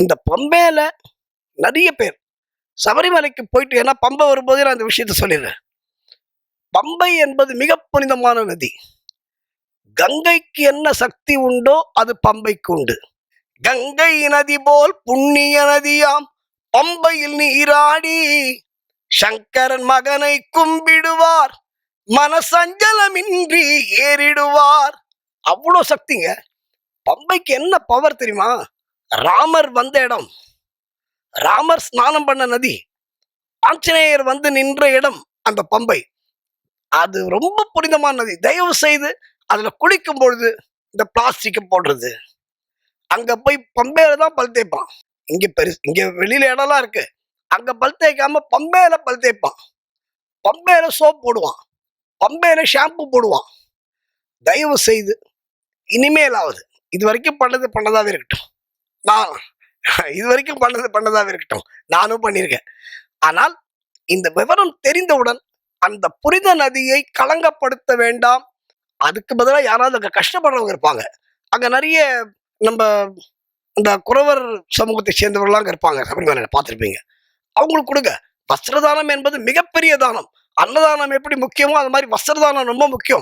இந்த பம்பையில் நிறைய பேர் சபரிமலைக்கு போயிட்டு ஏன்னா பம்பை வரும்போதே நான் இந்த விஷயத்த சொல்லிடுறேன். பம்பை என்பது மிக புனிதமான நதி. கங்கைக்கு என்ன சக்தி உண்டோ அது பம்பைக்கு உண்டு. கங்கை நதி போல் புண்ணிய நதியாம் பம்பையில் நீராடி சங்கரன் மகனை கும்பிடுவார் மனசஞ்சலமின்றி ஏறிடுவார். அவ்வளோ சக்திங்க. பம்பைக்கு என்ன பவர் தெரியுமா? ராமர் வந்த இடம். ராமர் ஸ்நானம் பண்ண நதி. ஆஞ்சநேயர் வந்து நின்ற இடம் அந்த பம்பை. அது ரொம்ப புனிதமான நதி. தயவு செய்து அதில் குளிக்கும் பொழுது இந்த பிளாஸ்டிக்கை போடுறது. அங்கே போய் பம்பையில் தான் பல் தேய்ப்பான். இங்கே பெருசு இங்கே வெளியில இடம்லாம் இருக்கு. அங்கே பல் தேய்க்காம பம்பையில் பல் தேய்ப்பான். பம்பையில் சோப் போடுவான். பம்பையில் ஷாம்பு போடுவான். தயவு செய்து இனிமேலாவது இது வரைக்கும் பண்ணது பண்ணதாகவே இருக்கட்டும். நான் இது வரைக்கும் பண்ணது பண்ணதாக இருக்கட்டும். நானும் பண்ணியிருக்கேன் ஆனால் இந்த விவரம் தெரிந்தவுடன் அந்த புரித நதியை களங்கப்படுத்த வேண்டாம். அதுக்கு பதிலாக யாராவது அங்கே கஷ்டப்படுறவங்க இருப்பாங்க. அங்கே நிறைய நம்ம இந்த குறவர் சமூகத்தை சேர்ந்தவர்கள்லாம் அங்கே இருப்பாங்க. சபரிமலையில் பார்த்துருப்பீங்க. அவங்களுக்கு கொடுங்க. வஸ்திரதானம் என்பது மிகப்பெரிய தானம். அன்னதானம் எப்படி முக்கியமோ அது மாதிரி வஸ்திரதானம் ரொம்ப முக்கியம்.